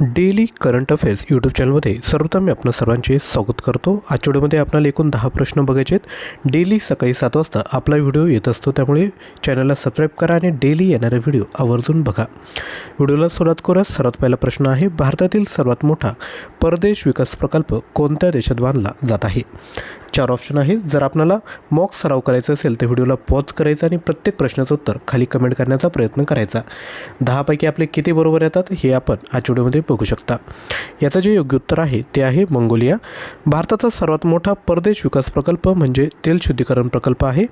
Daily current affairs YouTube चॅनलमध्ये सर्वप्रथम मी आपलं सर्वांचे स्वागत करतो. आजच्या व्हिडिओमध्ये आपल्याला एकूण दहा प्रश्न बघायचे आहेत. डेली सकाळी सात वाजता आपला व्हिडिओ येत असतो त्यामुळे चॅनलला सबस्क्राईब करा आणि डेली येणारे व्हिडिओ आवर्जून बघा. व्हिडिओला सुरुवात करा सर्वात पहिला प्रश्न आहे भारतातील सर्वात मोठा परदेश विकास प्रकल्प कोणत्या देशात बांधला जात आहे? चार ऑप्शन आहे जर आपल्याला मॉक सराव करायचा असेल तर व्हिडिओला पॉज करायचा आणि प्रत्येक प्रश्नाचं उत्तर खाली कमेंट करण्याचा प्रयत्न करायचा. दहापैकी आपले किती बरोबर येतात हे आपण आजच्या व्हिडिओमध्ये बघू शकता. याचं जे योग्य उत्तर आहे ते आहे मंगोलिया. भारताचा सर्वात मोठा परदेश विकास प्रकल्प म्हणजे तेल शुद्धीकरण प्रकल्प आहे.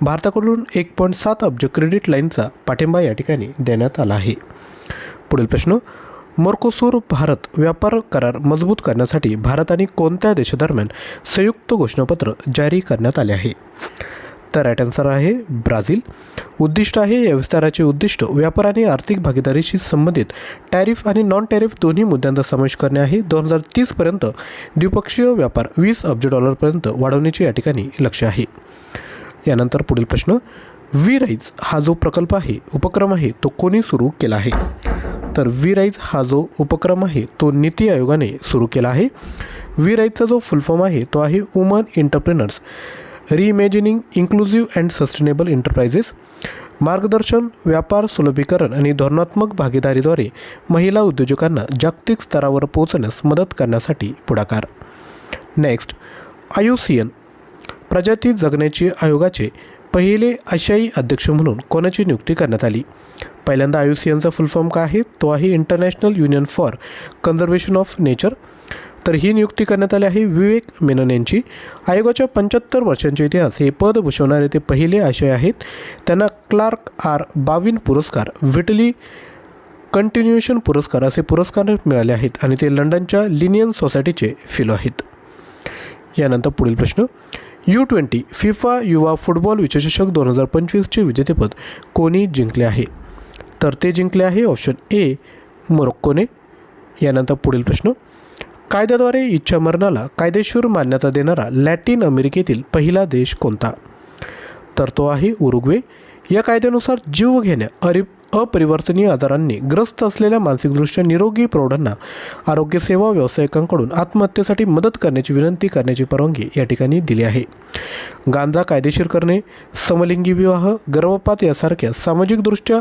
भारताकडून एक पॉईंट सात अब्ज क्रेडिट लाईनचा पाठिंबा या ठिकाणी देण्यात आला आहे. पुढील प्रश्न मोर्कोसूर भारत व्यापार करार मजबूत करण्यासाठी भारत आणि कोणत्या देशादरम्यान संयुक्त घोषणापत्र जारी करण्यात आले आहे? तर राईट आन्सर आहे ब्राझील. उद्दिष्ट आहे या विस्ताराचे उद्दिष्ट व्यापार आणि आर्थिक भागीदारीशी संबंधित टॅरिफ आणि नॉन टॅरिफ दोन्ही मुद्द्यांचा समावेश करणे आहे. दोन हजार तीसपर्यंत द्विपक्षीय व्यापार वीस अब्ज डॉलरपर्यंत वाढवण्याचे या ठिकाणी लक्ष आहे. यानंतर पुढील प्रश्न वी राईज हा जो प्रकल्प आहे उपक्रम आहे तो कोणी सुरू केला आहे? तर वी राईज हा जो उपक्रम आहे तो नीती आयोगाने सुरू केला आहे. वी राईजचा जो फुल फॉर्म आहे तो आहे women entrepreneurs reimagining inclusive and sustainable enterprises मार्गदर्शन व्यापार सुलभीकरण आणि धोरणात्मक भागीदारीद्वारे महिला उद्योजकांना जागतिक स्तरावर पोहोचण्यास मदत करण्यासाठी पुढाकार. नेक्स्ट आयुसियन प्रजाती जगण्याची आयोगाचे पहिले आशियाई अध्यक्ष म्हणून कोणाची नियुक्ती करण्यात आली? पहिल्यांदा आयुसीएनचा फुल फॉर्म काय आहे? तो आहे international union for conservation of nature तर ही नियुक्ती करण्यात आली आहे विवेक मेनन यांची. आयोगाच्या पंच्याहत्तर वर्षांचे इतिहास हे पद भूषवणारे ते पहिले आशय आहेत. त्यांना क्लार्क आर बाविन पुरस्कार व्हिटली कंटिन्युएशन पुरस्कार असे पुरस्कार मिळाले आहेत आणि ते लंडनच्या लिनियन सोसायटीचे फिलो आहेत. यानंतर पुढील प्रश्न. यू ट्वेंटी फिफा युवा फुटबॉल विश्वचषक दोन हजार पंचवीसचे विजेतेपद कोणी जिंकले आहे? तर ते जिंकले आहे ऑप्शन ए मोरोक्कोने. यानंतर पुढील प्रश्न. कायद्याद्वारे इच्छामरणाला कायदेशीर मान्यता देणारा लॅटिन अमेरिकेतील पहिला देश कोणता? तर तो आहे उरुग्वे. या कायद्यानुसार जीव घेण्या अरि अपरिवर्तनीय आजारांनी ग्रस्त असलेल्या मानसिकदृष्ट्या निरोगी प्रौढांना आरोग्यसेवा व्यावसायिकांकडून आत्महत्येसाठी मदत करण्याची विनंती करण्याची परवानगी या ठिकाणी दिली आहे. गांजा कायदेशीर करणे समलिंगी विवाह गर्भपात यासारख्या सामाजिकदृष्ट्या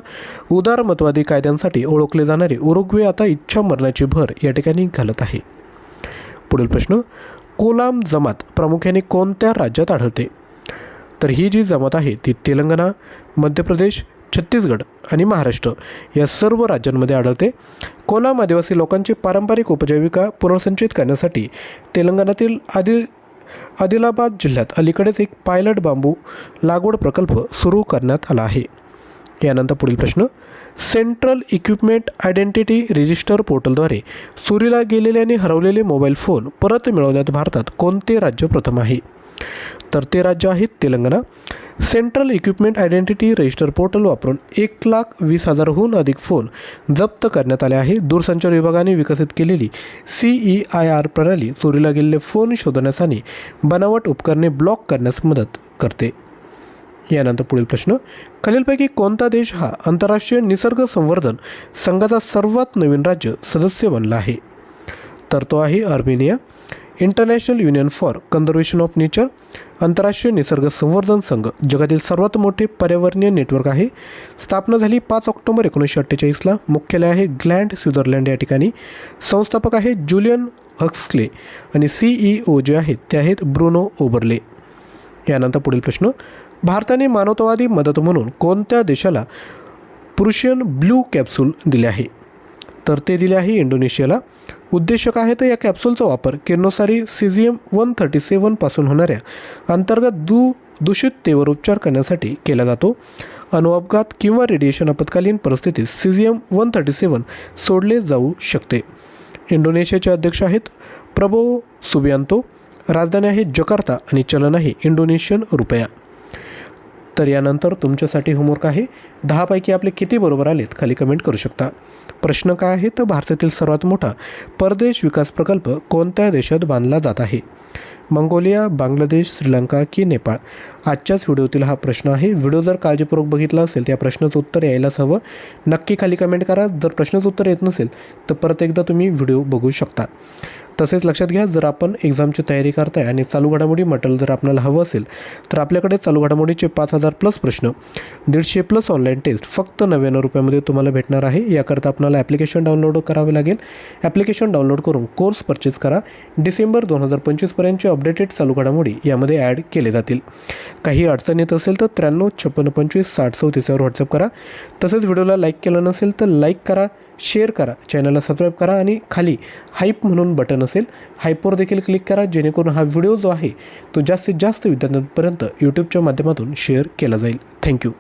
उदारमतवादी कायद्यांसाठी ओळखले जाणारे उरुग्वे आता इच्छा मरणाची भर या ठिकाणी घालत आहे. पुढील प्रश्न कोलाम जमात प्रामुख्याने कोणत्या राज्यात आढळते? तर ही जी जमात आहे ती तेलंगणा मध्य प्रदेश छत्तीसगड आणि महाराष्ट्र या सर्व राज्यांमध्ये आढळते. कोलाम आदिवासी लोकांची पारंपरिक उपजीविका पुनर्संचित करण्यासाठी तेलंगणातील आदि आदिलाबाद जिल्ह्यात अलीकडेच एक पायलट बांबू लागवड प्रकल्प सुरू करण्यात आला आहे. यानंतर पुढील प्रश्न. सेंट्रल इक्विपमेंट आयडेंटिटी रजिस्टर पोर्टलद्वारे चोरीला गेलेले आणि हरवलेले मोबाईल फोन परत मिळवण्यात भारतात कोणते राज्य प्रथम आहे? तर ते राज्य आहेत Telangana. Central equipment identity register portal वापरून एक लाख वीस हजारहून अधिक फोन जप्त करण्यात आले आहे. दूरसंचार विभागाने विकसित केलेली सी ई आय आर प्रणाली चोरीला गेलेले फोन शोधण्यास आणि बनावट उपकरणे ब्लॉक करण्यास मदत करते. यानंतर पुढील प्रश्न. खालीलपैकी कोणता देश हा आंतरराष्ट्रीय निसर्ग संवर्धन संघाचा सर्वात नवीन राज्य सदस्य बनला आहे? तर तो आहे Armenia international union for conservation of nature आंतरराष्ट्रीय निसर्ग संवर्धन संघ जगातील सर्वात मोठे पर्यावरणीय नेटवर्क आहे. स्थापना झाली पाच ऑक्टोबर एकोणीसशे अठ्ठेचाळीसला मुख्यालय आहे ग्लँड स्वित्झर्लंड या ठिकाणी. संस्थापक आहे जुलियन हक्सले आणि सीईओ जे आहेत ते आहेत ब्रुनो ओबर्ले. यानंतर पुढील प्रश्न. भारताने मानवतावादी मदत म्हणून कोणत्या देशाला पुरुषियन ब्लू कॅप्सूल दिले आहे? तर ते दिले आहे इंडोनेशियाला. उद्देश काय आहे तर या कॅप्सूलचा वापर किरणोसारी सिझियम वन थर्टी सेवनपासून होणाऱ्या अंतर्गत दू दूषिततेवर उपचार करण्यासाठी केला जातो. अणुअपघात किंवा रेडिएशन आपत्कालीन परिस्थितीत सिझियम वन थर्टी सेवन सोडले जाऊ शकते. इंडोनेशियाचे अध्यक्ष आहेत प्रभो सुबियांतो. राजधानी आहे जकार्ता आणि चलन आहे इंडोनेशियन रुपया. तर यानंतर तुमच्यासाठी होमवर्क आहे. दहापैकी आपले किती बरोबर आलेत खाली कमेंट करू शकता. प्रश्न काय आहे तर भारतातील सर्वात मोठा परदेश विकास प्रकल्प कोणत्या देशात बांधला जात आहे? मंगोलिया बांगलादेश श्रीलंका की नेपाळ. आजच्याच व्हिडिओतील हा प्रश्न आहे. व्हिडिओ जर काळजीपूर्वक बघितला असेल त्या प्रश्नाचं उत्तर यायलाच हवं. नक्की खाली कमेंट करा. जर प्रश्नाचं उत्तर येत नसेल तर परत एकदा तुम्ही व्हिडिओ बघू शकता. तसेच लक्षात घ्या जर आपण एक्झामची तयारी करताय आणि चालू घडामोडी मटेरियल जर आपल्याला हवं असेल तर आपल्याकडे चालू घडामोडीचे पाच हजार प्लस प्रश्न दीडशे प्लस ऑनलाईन टेस्ट फक्त नव्याण्णव रुपयामध्ये तुम्हाला भेटणार आहे. याकरता आपल्याला ॲप्लिकेशन डाउनलोड करावे लागेल. ॲप्लिकेशन डाउनलोड करून कोर्स परचेस करा. डिसेंबर दोन हजार पंचवीसपर्यंतचे अपडेटेड चालू घडामोडी यामध्ये ॲड केले जातील. काही अडचण येत असेल तर त्र्याण्णव छप्पन्न पंचवीस साठ चौतीसवर व्हॉट्सअप करा. तसंच व्हिडिओला लाईक केलं नसेल तर लाईक करा शेअर करा चॅनलला सबस्क्राईब करा आणि खाली हाईप म्हणून बटन असेल हाईपवर देखील क्लिक करा जेणेकरून हा व्हिडिओ जो आहे तो जास्तीत जास्त विद्यार्थ्यांपर्यंत यूट्यूबच्या माध्यमातून शेअर केला जाईल. थँक्यू.